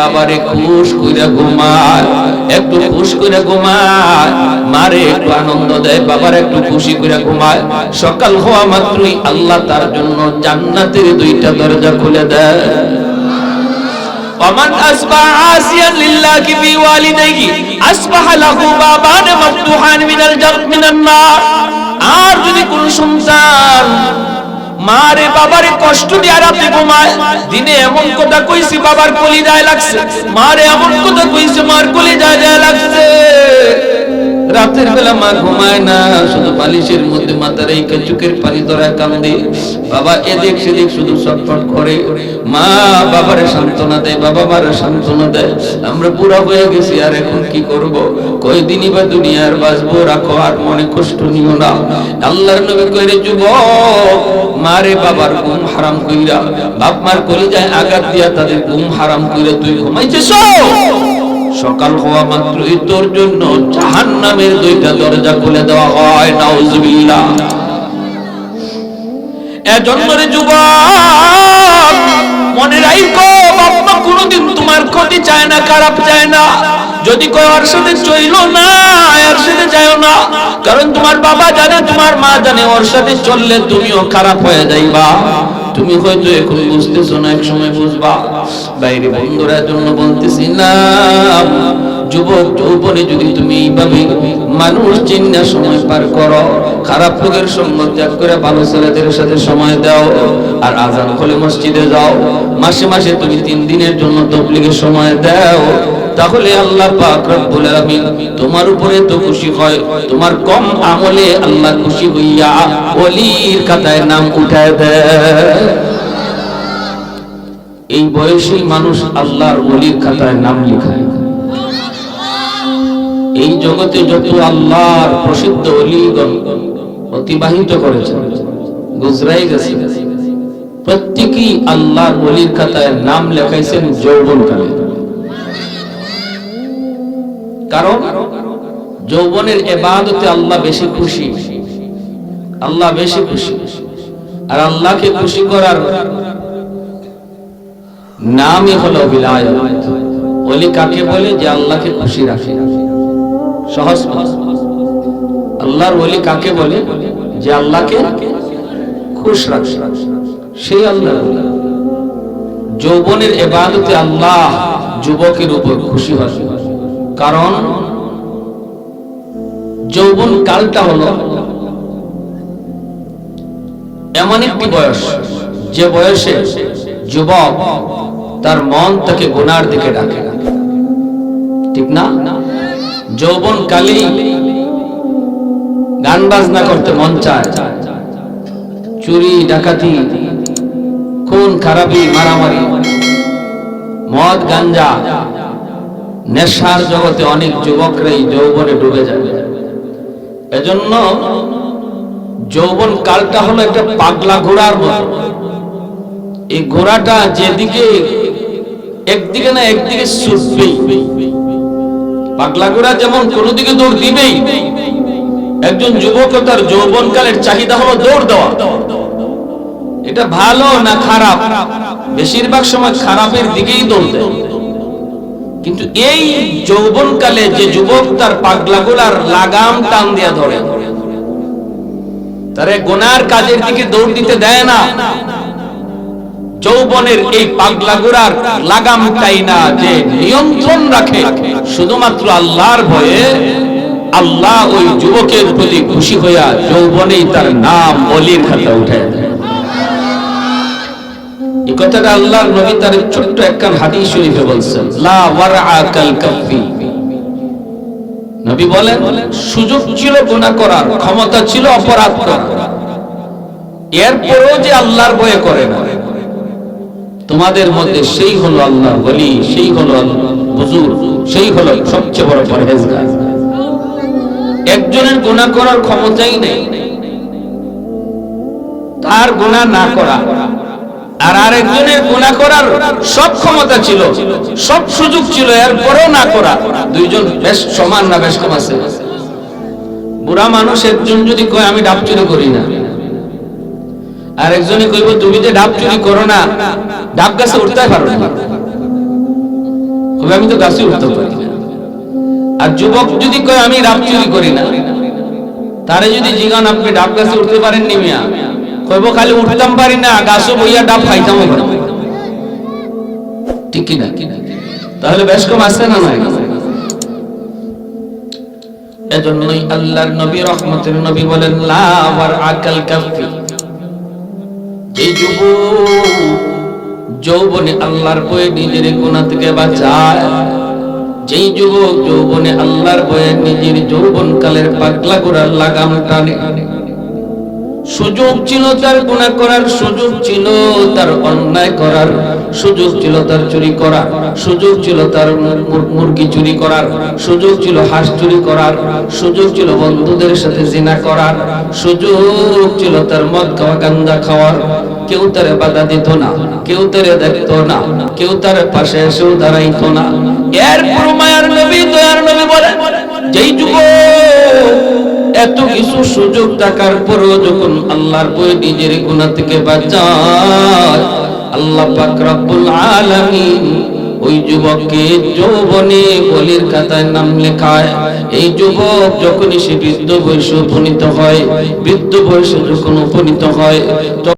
বাবারে খুশ কইরা ঘুমায় একটু খুশ কইরা ঘুমায় মারে একটু আনন্দ দেয় বাবার একটু খুশি কইরা ঘুমায় সকাল হওয়া মাত্রই আল্লাহ তার জন্য জান্নাতের দুইটা দরজা খুলে দেয় ومن أصبح عاصيا لله بوالديه أصبح له بابان مفتوحان من الجنة من النار আর যদি কোন সন্তান মারে বাবার কষ্ট দিয়ে আর রাতে মা দিনে এমন কথা কইছি, বাবার কলি যায় লাগছে। মারে এমন কথা কইছে, মার কলি যায় যায় লাগছে। রাতের বেলা মা ঘুমায় না, শুধু বালিশের মধ্যে মাথার এই চোখের পানি ধরায় কান্দে। বাবা এদিক সেদিক শুধু ছটফট করে। মা বাবারে সান্ত্বনা দেয়, বাবা মারে সান্ত্বনা দেয়। আমরা পুরা হয়ে গেছি, আর এখন কি করব? কয়দিনই বা দুনিয়ার বাঁচবো, রাখো আর মনে কষ্ট নিও না। আল্লাহর নবী কইরে, যুবক মারে বাবার ঘুম হারাম কইরা, বাপ মার কলিজায় আঘাত দিয়া তাদের ঘুম হারাম কইরা তুই ঘুমাইছিস সকাল হওয়া মাত্রই তোর জন্য জাহান্নামের দুইটা দরজা খুলে দেওয়া হয় যুবক, মনে রাখো বাবা কোনোদিন তোমার ক্ষতি চায় না, খারাপ চায় না। যদি কয় ওর সাথে চইলো না এর সাথে না। কারণ তোমার বাবা জানে, তোমার মা জানে ওর সাথে চললে তুমিও খারাপ হয়ে যাইবা। তুমি হয়তো এখন বুঝতেছো না, এক সময় বুঝবা। বাইরে বন্ধুরা জন্য বলতেছি না। যুবক, যৌবনে যদি তুমি এইভাবে মানুষ চিন্তা সময় পার করো, খারাপ লোকের সঙ্গ ত্যাগ করে ভালো ছেলেদের সাথে সময় দাও আর আজান হলে মসজিদে যাও। মাসে মাসে তুমি তিন দিনের জন্য তবলিগের সময় দাও। তাহলে আল্লাহ পাক রব্বুল তোমার উপরে তো খুশি হয়, তোমার কম আমলে আল্লাহ খুশি হইয়া ওলির খাতায় নাম উঠায় দেয়। এই বয়সী মানুষ আল্লাহর ওলির খাতায় নাম লিখায় এই জগতে যত আল্লাহর প্রসিদ্ধ অলিগণ অতিবাহিত করেছে, গুজরাই গেছে, প্রত্যেকেই আল্লাহর অলির খাতায় নাম লেখাইছেন যৌবনকালে। কারণ যৌবনের এবাদতে আল্লাহ বেশি খুশি। আল্লাহ বেশি খুশি। আর আল্লাহকে খুশি করার নামই হলো বিলায়ত। অলি কাকে বলে? যে আল্লাহকে খুশি রাখে। সহজ আল্লাহর ওলি কাকে বলে? যে আল্লাহকে খুশ রাখে। সেই আল্লাহ। যৌবনের এবাদতে আল্লাহ যুবকের উপর খুশি হয়। কারণ যৌবন কালটা হলো এমন একটি বয়স, যে বয়সে যুবক তার মন তাকে গুনার দিকে ডাকে। ঠিক না? যৌবন কালেই গান বাজনা করতে মন চায়। চুরি, ডাকাতি, খুন, খারাপি, মারামারি, মদ, গাঞ্জা নেশার জগতে অনেক যুবকরাই যৌবনে ডুবে যায়। এজন্য যৌবন কালটা হলো একটা পাগলা ঘোড়ার মতো। এই ঘোড়াটা যেদিকে একদিকে না একদিকে ছুটবেই। পাগলা ঘোড়া যেমন কোন দিকে দৌড় দিবেই, একজন যুবক তার যৌবনকালের চাহিদা হলো দৌড় দেওয়া। এটা ভালো না খারাপ? বেশিরভাগ সময় খারাপের দিকেই দৌড় দেয়। কিন্তু এই যৌবনকালে যে যুবক তার পাগলা গোলার লাগাম টান দিয়া ধরে, তারে গোনার কাজের দিকে দৌড় দিতে দেয় না যৌবনের এই পাগলা গোড়ার লাগামটাই না যে নিয়ন্ত্রণ রাখে, শুধুমাত্র আল্লাহর ভয়ে আল্লাহ ওই যুবকের প্রতি খুশি হইয়া যৌবনেই তার নাম অলির খাতা উঠে দেয়। কথাটা আল্লাহর নবী তার ছোট্ট একখান হাদিস শরীফে বলছেন, লা ওয়ারআ কাল কাফি। নবী বলেন, সুযোগ ছিল গুনাহ করার, ক্ষমতা ছিল অপরাধ করার। যে আল্লাহর করে না। তোমাদের মধ্যে সেই হলো আল্লাহ বলি সেই হলো হুজুর, সেই হলো সবচেয়ে বড় পরহেজগার। একজনের গুনাহ করার ক্ষমতাই নেই। তার গুনাহ না করা আর আরেকজনের গুনাহ করার সব ক্ষমতা ছিল, সব সুযোগ ছিল, এরপরেও না করা। দুইজন বেশ সমান না বেশ কম আছে। বুড়া মানুষ একজন যদি কয়, আমি ডাব চুরি করি না। আর একজনে কইব, তুমি যে ডাব চুরি করো না, ডাব গাছে উঠতে পারো না। আমি তো গাছে উঠতে পারি আর যুবক যদি কয়, আমি ডাব চুরি করি না। তারে যদি জিগান, আপনি ডাব গাছে উঠতে পারেন নি মিয়া? কইব খালি উঠতাম পারি না, গাছও বইয়া ডাব খাইতাম ঠিক কি না তাহলে বেশ কম আছে না নাই? এজন্যই আল্লাহর নবী, রহমতের নবী বলেন, লা ওয়ার আকাল কাফি। যে যুবক যৌবনে আল্লাহর বয়ে নিজের গুনাহ থেকে বাঁচায়, যেই যুবক যৌবনে আল্লাহর বয়ে নিজের যৌবন কালের পাগলা করার লাগাম টানে। সুযোগ ছিল তার গুণা করার, সুযোগ ছিল তার অন্যায় করার, সুযোগ ছিল তার চুরি করার, সুযোগ ছিল তার মুরগি চুরি করার, সুযোগ ছিল হাঁস চুরি করার, সুযোগ ছিল বন্ধুদের সাথে জিনা করার, সুযোগ ছিল তার মদ খাওয়া, গান্দা খাওয়ার। কেউ তারে বাধা দিত না, কেউ তারে দেখতো না, কেউ তার পাশে এসেও দাঁড়াইতো না। এর মায়ার নবী, দয়ার নবী বলে যেই যুবক এত কিছু সুযোগ থাকার পরও যখন আল্লাহর বই নিজের গুণা থেকে বাঁচায়, আল্লাহ পাক রব্বুল ওই যুবককে যৌবনে বলির খাতায় নাম লেখায়। এই যুবক যখনই সে বৃদ্ধ বয়সে উপনীত হয়, বৃদ্ধ বয়সে যখন উপনীত হয়